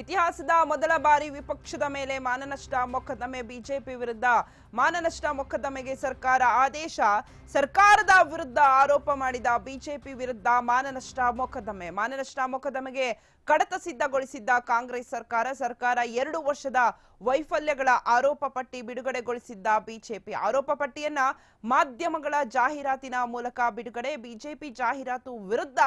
ಇತಿಹಾಸದ ಮೊದಲ ಬಾರಿ ವಿಪಕ್ಷದ ಮೇಲೆ ಮಾನನಷ್ಟ ಮೊಕದ್ದಮೆ, ಬಿಜೆಪಿ ವಿರುದ್ಧ ಮಾನನಷ್ಟ ಮೊಕದ್ದಮೆಗೆ ಸರ್ಕಾರ ಆದೇಶ. ಸರ್ಕಾರದ ವಿರುದ್ಧ ಆರೋಪ ಮಾಡಿದ ಬಿಜೆಪಿ ವಿರುದ್ಧ ಮಾನನಷ್ಟ ಮೊಕದ್ದಮೆ. ಮಾನನಷ್ಟ ಮೊಕದ್ದಮೆಗೆ ಕಡತ ಸಿದ್ಧಗೊಳಿಸಿದ್ದ ಕಾಂಗ್ರೆಸ್ ಸರ್ಕಾರ ಸರ್ಕಾರ ಎರಡು ವರ್ಷದ ವೈಫಲ್ಯಗಳ ಆರೋಪ ಪಟ್ಟಿ ಬಿಡುಗಡೆಗೊಳಿಸಿದ್ದ ಬಿಜೆಪಿ. ಆರೋಪ ಪಟ್ಟಿಯನ್ನ ಮಾಧ್ಯಮಗಳ ಜಾಹೀರಾತಿನ ಮೂಲಕ ಬಿಡುಗಡೆ. ಬಿಜೆಪಿ ಜಾಹೀರಾತು ವಿರುದ್ಧ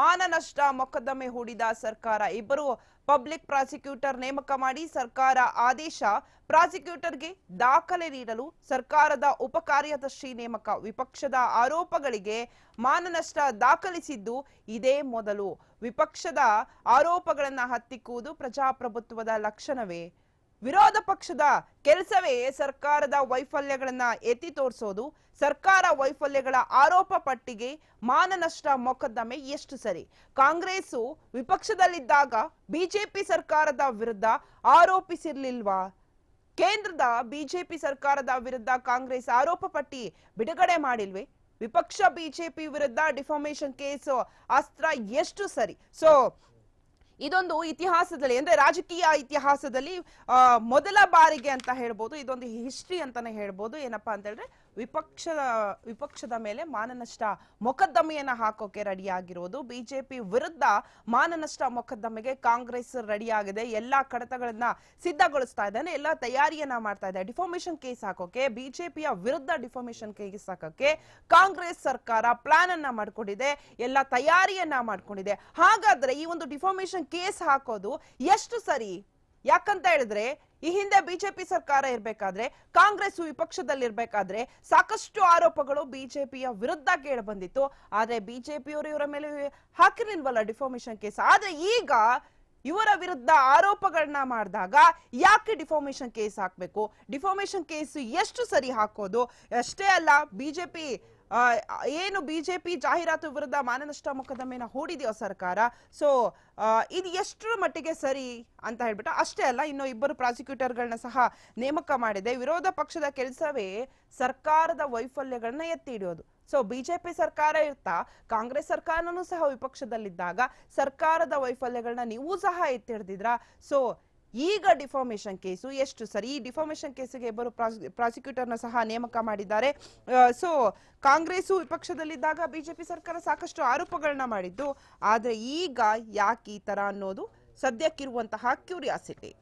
ಮಾನನಷ್ಟ ಮೊಕದ್ದಮೆ ಹೂಡಿದ ಸರ್ಕಾರ. ಇಬ್ಬರು ಪಬ್ಲಿಕ್ ಪ್ರಾಸಿಕ್ಯೂಟರ್ ನೇಮಕ ಮಾಡಿ ಸರ್ಕಾರ ಆದೇಶ ಪ್ರಾಸಿಕ್ಯೂಟರ್ಗೆ ದಾಖಲೆ ನೀಡಲು ಸರ್ಕಾರದ ಉಪ ಕಾರ್ಯದರ್ಶಿ ನೇಮಕ. ವಿಪಕ್ಷದ ಆರೋಪಗಳಿಗೆ ಮಾನನಷ್ಟ ದಾಖಲಿಸಿದ್ದು ಇದೇ ಮೊದಲು. ವಿಪಕ್ಷದ ಆರೋಪಗಳನ್ನು ಹತ್ತಿಕ್ಕುವುದು ಪ್ರಜಾಪ್ರಭುತ್ವದ ಲಕ್ಷಣವೇ? ವಿರೋಧ ಪಕ್ಷದ ಕೆಲಸವೇ ಸರ್ಕಾರದ ವೈಫಲ್ಯಗಳನ್ನ ಎತ್ತಿ ತೋರಿಸೋದು. ಸರ್ಕಾರ ವೈಫಲ್ಯಗಳ ಆರೋಪ ಪಟ್ಟಿಗೆ ಮಾನನಷ್ಟ ಮೊಕದ್ದಮೆ ಎಷ್ಟು ಸರಿ? ಕಾಂಗ್ರೆಸ್ಸು ವಿಪಕ್ಷದಲ್ಲಿದ್ದಾಗ ಬಿಜೆಪಿ ಸರ್ಕಾರದ ವಿರುದ್ಧ ಆರೋಪಿಸಿರ್ಲಿಲ್ವಾ? ಕೇಂದ್ರದ ಬಿಜೆಪಿ ಸರ್ಕಾರದ ವಿರುದ್ಧ ಕಾಂಗ್ರೆಸ್ ಆರೋಪ ಪಟ್ಟಿ ಬಿಡುಗಡೆ ಮಾಡಿಲ್ವೇ? ವಿಪಕ್ಷ ಬಿಜೆಪಿ ವಿರುದ್ಧ ಡಿಫಾಮೇಶನ್ ಕೇಸ್ ಅಸ್ತ್ರ ಎಷ್ಟು ಸರಿ? ಸೊ ಇದೊಂದು ಇತಿಹಾಸದಲ್ಲಿ, ಅಂದ್ರೆ ರಾಜಕೀಯ ಇತಿಹಾಸದಲ್ಲಿ ಮೊದಲ ಬಾರಿಗೆ ಅಂತ ಹೇಳ್ಬೋದು, ಇದೊಂದು ಹಿಸ್ಟ್ರಿ ಅಂತಾನೆ ಹೇಳ್ಬೋದು, ಏನಪ್ಪಾ ಅಂತ ಹೇಳಿದ್ರೆ ವಿಪಕ್ಷದ ವಿಪಕ್ಷದ ಮೇಲೆ ಮಾನನಷ್ಟ ಮೊಕದ್ದಮೆಯನ್ನು ಹಾಕೋಕೆ ರೆಡಿಯಾಗಿರೋದು. ಬಿಜೆಪಿ ವಿರುದ್ಧ ಮಾನನಷ್ಟ ಮೊಕದ್ದಮೆಗೆ ಕಾಂಗ್ರೆಸ್ ರೆಡಿಯಾಗಿದೆ. ಎಲ್ಲಾ ಕಡತಗಳನ್ನ ಸಿದ್ಧಗೊಳಿಸ್ತಾ ಇದ್ದಾನೆ. ಎಲ್ಲ ತಯಾರಿಯನ್ನ ಮಾಡ್ತಾ ಇದೆ ಡಿಫಾಮೇಶನ್ ಕೇಸ್ ಹಾಕೋಕೆ, ಬಿಜೆಪಿಯ ವಿರುದ್ಧ ಡಿಫಾಮೇಶನ್ ಕೇಸ್ ಹಾಕೋಕೆ ಕಾಂಗ್ರೆಸ್ ಸರ್ಕಾರ ಪ್ಲಾನ್ ಅನ್ನ ಮಾಡ್ಕೊಂಡಿದೆ. ಎಲ್ಲ ತಯಾರಿಯನ್ನ ಮಾಡ್ಕೊಂಡಿದೆ. ಹಾಗಾದ್ರೆ ಈ ಒಂದು ಡಿಫಾಮೇಶನ್ ಕೇಸ್ ಹಾಕೋದು ಎಷ್ಟು ಸರಿ? ಯಾಕಂತ ಹೇಳಿದ್ರೆ ಈ ಹಿಂದೆ ಬಿಜೆಪಿ ಸರ್ಕಾರ ಇರಬೇಕಾದ್ರೆ ಕಾಂಗ್ರೆಸ್ ವಿಪಕ್ಷದಲ್ಲಿರ್ಬೇಕಾದ್ರೆ ಸಾಕಷ್ಟು ಆರೋಪಗಳು ಬಿಜೆಪಿಯ ವಿರುದ್ಧ ಕೇಳಿ ಬಂದಿತ್ತು ಆದ್ರೆ ಬಿಜೆಪಿಯವರು ಇವರ ಮೇಲೆ ಹಾಕಿರ್ಲಿಲ್ವಲ್ಲ ಡಿಫಾಮೇಶನ್ ಕೇಸ್? ಆದ್ರೆ ಈಗ ಇವರ ವಿರುದ್ಧ ಆರೋಪಗಳನ್ನ ಮಾಡಿದಾಗ ಯಾಕೆ ಡಿಫಾಮೇಶನ್ ಕೇಸ್ ಹಾಕ್ಬೇಕು? ಡಿಫಾಮೇಶನ್ ಕೇಸ್ ಎಷ್ಟು ಸರಿ ಹಾಕೋದು? ಅಷ್ಟೇ ಅಲ್ಲ, ಬಿಜೆಪಿ ಏನು ಬಿಜೆಪಿ ಜಾಹೀರಾತು ವಿರುದ್ಧ ಮಾನನಷ್ಟ ಮೊಕದ್ದಮೆನ ಹೂಡಿದೆಯೋ ಸರ್ಕಾರ? ಸೊ ಇದು ಎಷ್ಟರ ಮಟ್ಟಿಗೆ ಸರಿ ಅಂತ ಹೇಳ್ಬಿಟ್ಟು ಅಷ್ಟೇ ಅಲ್ಲ, ಇನ್ನು ಇಬ್ಬರು ಪ್ರಾಸಿಕ್ಯೂಟರ್ಗಳನ್ನ ಸಹ ನೇಮಕ ಮಾಡಿದೆ. ವಿರೋಧ ಪಕ್ಷದ ಕೆಲಸವೇ ಸರ್ಕಾರದ ವೈಫಲ್ಯಗಳನ್ನ ಎತ್ತಿ ಹಿಡಿಯೋದು ಸೊ ಬಿಜೆಪಿ ಸರ್ಕಾರ ಇರ್ತಾ, ಕಾಂಗ್ರೆಸ್ ಸರ್ಕಾರನೂ ಸಹ ವಿಪಕ್ಷದಲ್ಲಿದ್ದಾಗ ಸರ್ಕಾರದ ವೈಫಲ್ಯಗಳನ್ನ ನೀವು ಸಹ ಎತ್ತಿ ಹಿಡ್ದಿದ್ರ ಸೊ ಈಗ ಡಿಫಾರ್ಮೇಷನ್ ಕೇಸು, ಎಷ್ಟು ಸರಿ ಈ ಡಿಫಾರ್ಮೇಶನ್ ಕೇಸಿಗೆ ಇಬ್ಬರು ಪ್ರಾಸಿಕ್ಯೂಟರ್ನ ಸಹ ನೇಮಕ ಮಾಡಿದ್ದಾರೆ. ಸೊ, ಕಾಂಗ್ರೆಸ್ಸು ವಿಪಕ್ಷದಲ್ಲಿದ್ದಾಗ ಬಿಜೆಪಿ ಸರ್ಕಾರ ಸಾಕಷ್ಟು ಆರೋಪಗಳನ್ನ ಮಾಡಿದ್ದು, ಆದರೆ ಈಗ ಯಾಕೆ ಈ ತರ ಅನ್ನೋದು ಸದ್ಯಕ್ಕಿರುವಂತಹ ಕ್ಯೂರಿಯಾಸಿಟಿ.